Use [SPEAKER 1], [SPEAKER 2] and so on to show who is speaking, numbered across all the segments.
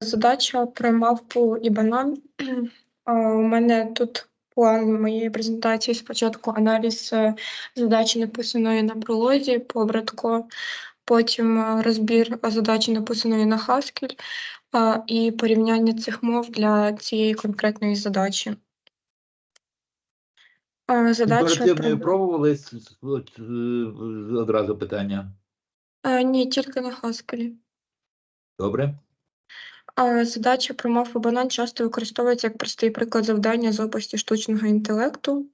[SPEAKER 1] Задача про мавпу і банан. У мене тут план моєї презентації спочатку аналіз е, задачі, написаної на пролозі по Братко, потім е, розбір задачі, написаної на Haskell, і порівняння цих мов для цієї конкретної задачі. Задача
[SPEAKER 2] Імперативною
[SPEAKER 1] про...
[SPEAKER 2] пробували е, одразу питання.
[SPEAKER 1] Ні, тільки на Haskell.
[SPEAKER 2] Добре?
[SPEAKER 1] Задача про мавпу банан часто використовується як простий приклад завдання з області штучного інтелекту.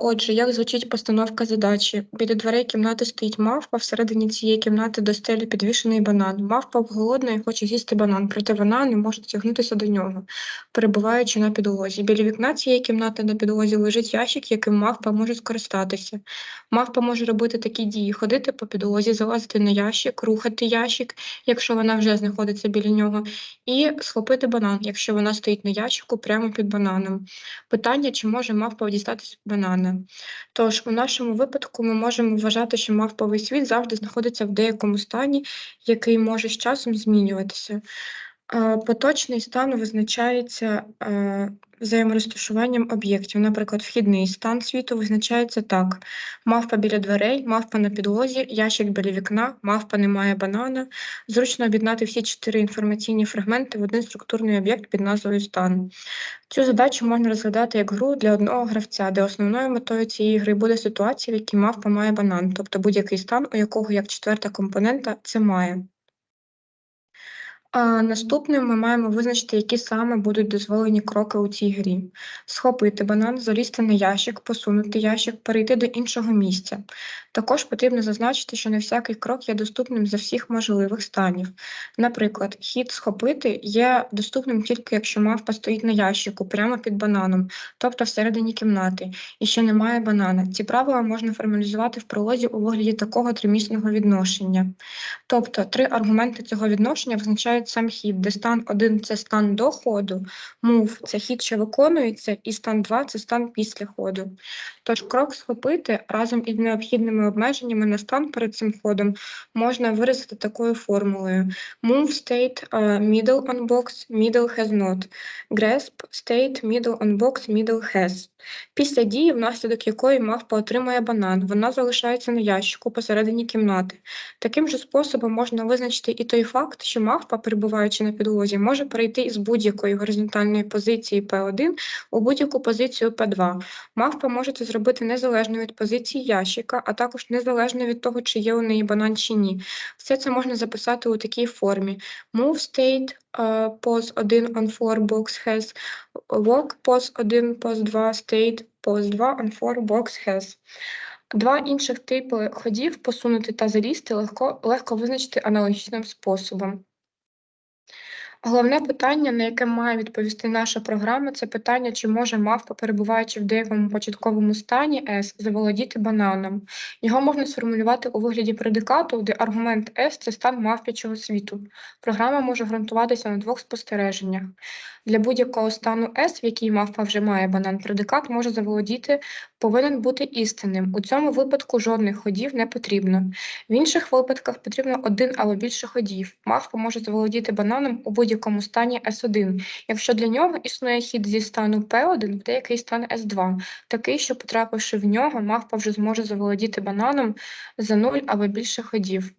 [SPEAKER 1] Отже, як звучить постановка задачі? Біля дверей кімнати стоїть мавпа, всередині цієї кімнати до стелі підвішений банан. Мавпа голодна і хоче з'їсти банан, проте вона не може тягнутися до нього, перебуваючи на підлозі. Біля вікна цієї кімнати на підлозі лежить ящик, яким мавпа може скористатися. Мавпа може робити такі дії: ходити по підлозі, залазити на ящик, рухати ящик, якщо вона вже знаходиться біля нього, і схопити банан, якщо вона стоїть на ящику прямо під бананом. Питання, чи може мавпа дістатися банана. Тож, у нашому випадку ми можемо вважати, що мавповий світ завжди знаходиться в деякому стані, який може з часом змінюватися. Поточний стан визначається взаєморозташуванням об'єктів. Наприклад, вхідний стан світу визначається так: мавпа біля дверей, мавпа на підлозі, ящик біля вікна, мавпа не має банана. Зручно об'єднати всі чотири інформаційні фрагменти в один структурний об'єкт під назвою стан. Цю задачу можна розглядати як гру для одного гравця, де основною метою цієї гри буде ситуація, в якій мавпа має банан, тобто будь-який стан, у якого як четверта компонента це має. Наступним ми маємо визначити, які саме будуть дозволені кроки у цій грі. Схопити банан, залізти на ящик, посунути ящик, перейти до іншого місця. Також потрібно зазначити, що не всякий крок є доступним за всіх можливих станів. Наприклад, хід схопити є доступним тільки якщо мавпа стоїть на ящику прямо під бананом, тобто всередині кімнати, і ще немає банана. Ці правила можна формалізувати в пролозі у вигляді такого тримісного відношення. Тобто три аргументи цього відношення визначають сам хід, де стан 1 – це стан до ходу, move – це хід, що виконується, і стан 2 – це стан після ходу. Тож крок схопити разом із необхідними обмеженнями на стан перед цим ходом можна виразити такою формулою: move state е, middle on box, middle has not. Grasp state middle on box, middle has. Після дії, внаслідок якої мавпа отримує банан, вона залишається на ящику посередині кімнати. Таким же способом можна визначити і той факт, що мавпа, перебуваючи на підлозі, може перейти із будь-якої горизонтальної позиції P1 у будь-яку позицію P2. Мавпа може це зробити незалежно від позиції ящика, а також незалежно від того, чи є у неї банан чи ні. Все це можна записати у такій формі: move state, е, pose 1 on 4 box has, walk pose 1, pose 2, state, pose 2 on 4 box has. Два інших типи ходів посунути та залізти легко, легко визначити аналогічним способом. Головне питання, на яке має відповісти наша програма, це питання, чи може мавпа, перебуваючи в деякому початковому стані S, заволодіти бананом. Його можна сформулювати у вигляді предикату, де аргумент S – це стан мавпячого світу. Програма може ґрунтуватися на двох спостереженнях. Для будь-якого стану S, в якій мавпа вже має банан, предикат може заволодіти, повинен бути істинним. У цьому випадку жодних ходів не потрібно. В інших випадках потрібно один або більше ходів. Мавпа може заволодіти бананом у будь-якому стані С1, якщо для нього існує хід зі стану П1 в деякий стан С2, такий, що потрапивши в нього, мавпа вже зможе заволодіти бананом за 0 або більше ходів.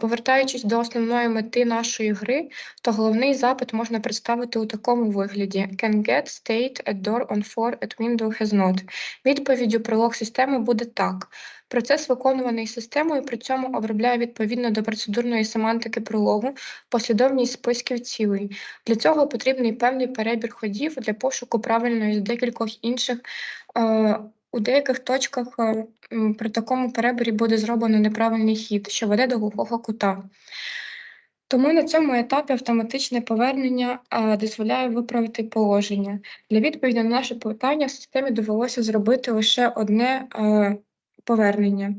[SPEAKER 1] Повертаючись до основної мети нашої гри, то головний запит можна представити у такому вигляді: Can get state at door on 4 at window has not. Відповіддю пролог системи буде так. Процес, виконуваний системою, при цьому обробляє відповідно до процедурної семантики прологу послідовність списків цілей. Для цього потрібний певний перебір ходів для пошуку правильної з декількох інших. Е, у деяких точках е, при такому переборі буде зроблено неправильний хід, що веде до глухого кута. Тому на цьому етапі автоматичне повернення е, дозволяє виправити положення. Для відповіді на наше питання системі довелося зробити лише одне е, повернення.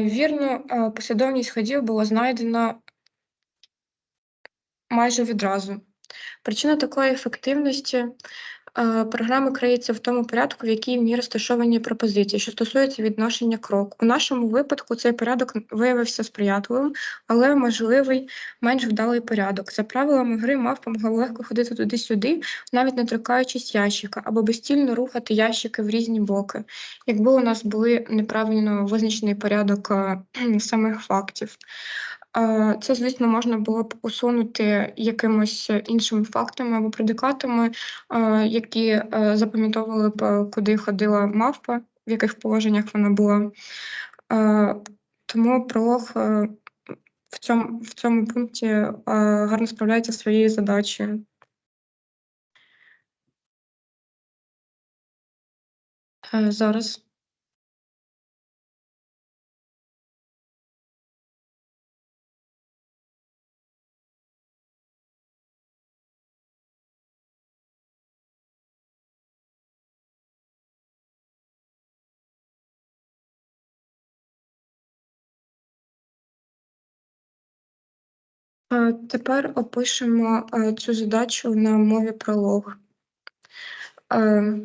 [SPEAKER 1] Вірну е, послідовність ходів було знайдено майже відразу. Причина такої ефективності Програма криється в тому порядку, в якій в ній розташовані пропозиції, що стосується відношення кроку. У нашому випадку цей порядок виявився сприятливим, але можливий менш вдалий порядок. За правилами гри мавпа могла легко ходити туди-сюди, навіть не торкаючись ящика, або безстільно рухати ящики в різні боки, якби у нас були неправильно визначений порядок е, самих фактів. Е, Це, звісно, можна було б усунути якимось іншими фактами або предикатами, е, які е, запам'ятовували б, куди ходила мавпа, в яких положеннях вона була. Тому пролог в цьому, в цьому пункті гарно справляється своєю задачею. Зараз. Тепер опишемо е, цю задачу на мові пролог. Е,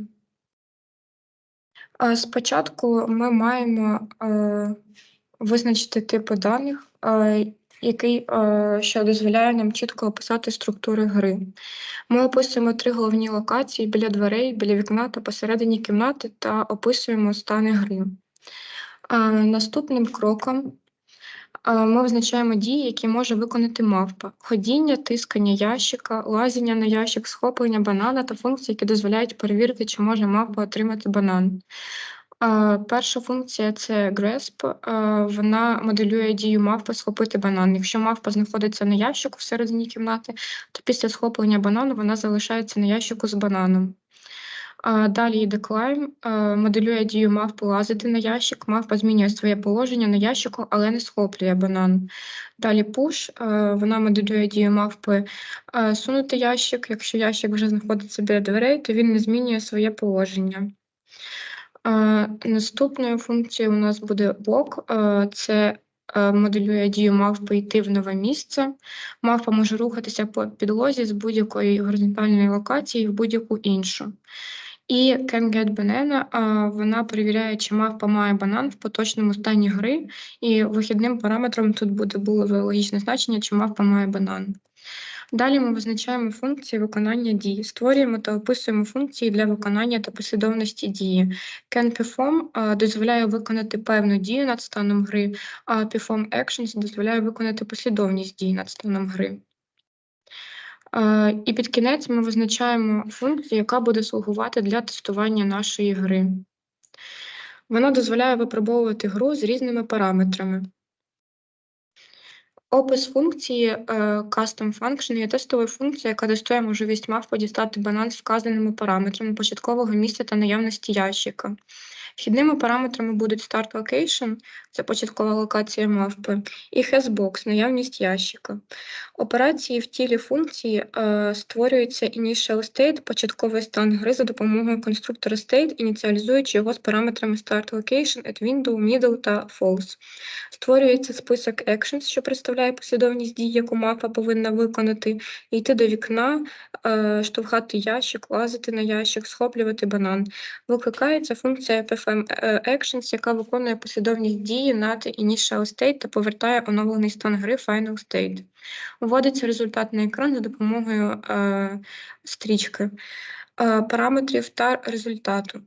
[SPEAKER 1] Спочатку ми маємо е, визначити типи даних, який, що дозволяє нам чітко описати структури гри. Ми описуємо три головні локації біля дверей, біля вікна та посередині кімнати та описуємо стани гри. Наступним кроком ми визначаємо дії, які може виконати мавпа: ходіння, тискання ящика, лазіння на ящик, схоплення банана та функції, які дозволяють перевірити, чи може мавпа отримати банан. Перша функція це grasp. Вона моделює дію мавпи схопити банан. Якщо мавпа знаходиться на ящику всередині кімнати, то після схоплення банану вона залишається на ящику з бананом. Далі йде е, моделює дію мавпи лазити на ящик. Мавпа змінює своє положення на ящику, але не схоплює банан. Далі е, вона моделює дію мавпи сунути ящик. Якщо ящик вже знаходиться біля дверей, то він не змінює своє положення. Наступною функцією у нас буде блок. Це моделює дію мавпи йти в нове місце. Мавпа може рухатися по підлозі з будь-якої горизонтальної локації в будь-яку іншу. І Can Get Banana, вона перевіряє, чи мавпа має банан в поточному стані гри, і вихідним параметром тут буде було логічне значення, чи мавпа має банан. Далі ми визначаємо функції виконання дій, створюємо та описуємо функції для виконання та послідовності дії. Can Perform дозволяє виконати певну дію над станом гри, а Perform Actions дозволяє виконати послідовність дій над станом гри. І під кінець ми визначаємо функцію, яка буде слугувати для тестування нашої гри. Вона дозволяє випробовувати гру з різними параметрами. Опис функції е, Custom Function є тестовою функцією, яка тестує можливість мавпи дістати банан з вказаними параметрами початкового місця та наявності ящика. Вхідними параметрами будуть Start Location, це початкова локація мавпи, і Hasbox, наявність ящика. Операції в тілі функції е, створюється initial state, початковий стан гри за допомогою конструктора state, ініціалізуючи його з параметрами Start Location, At Window, Middle та False. Створюється список actions, що представляє послідовність дій, яку мапа повинна виконати, йти до вікна, е, штовхати ящик, лазити на ящик, схоплювати банан. Викликається функція PFM е, Actions, яка виконує послідовність дії над Initial State та повертає оновлений стан гри Final State. Вводиться результат на екран за допомогою е, стрічки, е, параметрів та результату.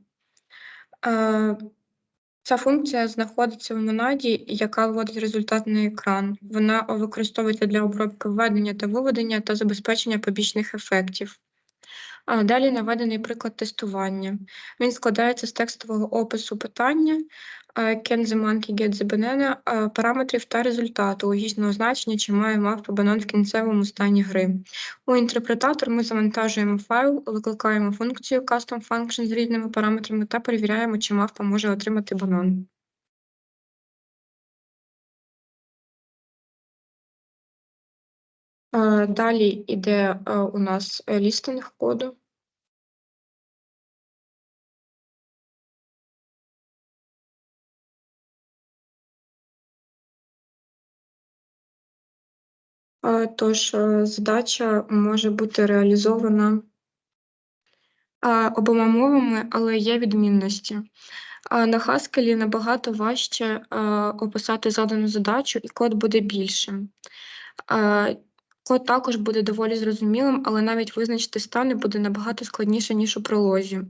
[SPEAKER 1] Е, Ця функція знаходиться в монаді, яка вводить результат на екран. Вона використовується для обробки введення та виведення та забезпечення побічних ефектів. Далі наведений приклад тестування. Він складається з текстового опису питання е, Can the monkey get the banana, е, параметрів та результату, логічного значення, чи має мавпа банан в кінцевому стані гри. У інтерпретатор ми завантажуємо файл, викликаємо функцію custom function з різними параметрами та перевіряємо, чи мавпа може отримати банан. Далі йде е, у нас лістинг коду. Тож е, задача може бути реалізована обома мовами, але є відмінності. На Haskell набагато важче описати задану задачу, і код буде більшим. Код також буде доволі зрозумілим, але навіть визначити стани буде набагато складніше, ніж у пролозі.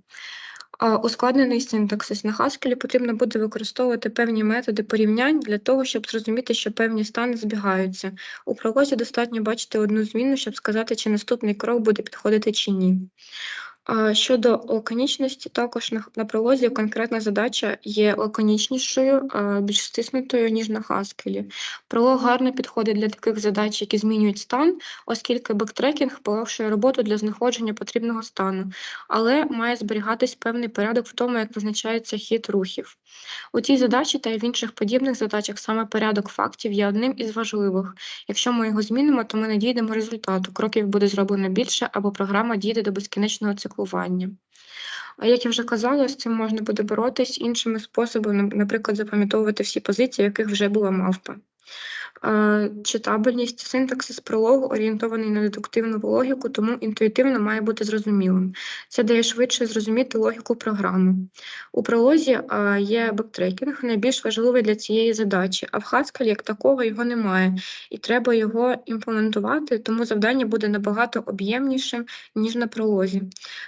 [SPEAKER 1] Ускладнений синтаксис на Haskell потрібно буде використовувати певні методи порівнянь для того, щоб зрозуміти, що певні стани збігаються. У пролозі достатньо бачити одну зміну, щоб сказати, чи наступний крок буде підходити чи ні. Щодо лаконічності, також на, на пролозі конкретна задача є лаконічнішою, більш стиснутою, ніж на Haskell. Пролог гарно підходить для таких задач, які змінюють стан, оскільки бектрекінг полегшує роботу для знаходження потрібного стану, але має зберігатись певний порядок в тому, як визначається хід рухів. У цій задачі та й в інших подібних задачах саме порядок фактів є одним із важливих. Якщо ми його змінимо, то ми не дійдемо результату. Кроків буде зроблено більше, або програма дійде до безкінечного циклування. А як я вже казала, з цим можна буде боротись іншими способами, наприклад, запам'ятовувати всі позиції, яких вже була мавпа. Читабельність синтаксис прологу орієнтований на дедуктивну логіку, тому інтуїтивно має бути зрозумілим. Це дає швидше зрозуміти логіку програми. У пролозі є бектрекінг, найбільш важливий для цієї задачі, а в Haskell як такого його немає, і треба його імплементувати, тому завдання буде набагато об'ємнішим, ніж на пролозі.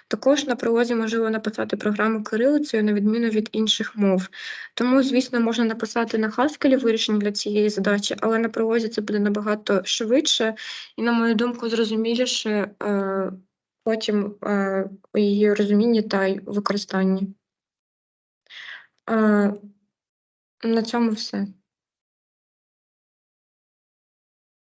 [SPEAKER 1] Також на пролозі можливо написати програму кирилицею на відміну від інших мов. Тому, звісно, можна написати на Haskell вирішення для цієї задачі, але на пролозі це буде набагато швидше і, на мою думку, зрозуміліше е, потім е, її розумінні та й використанні. Е, на цьому все.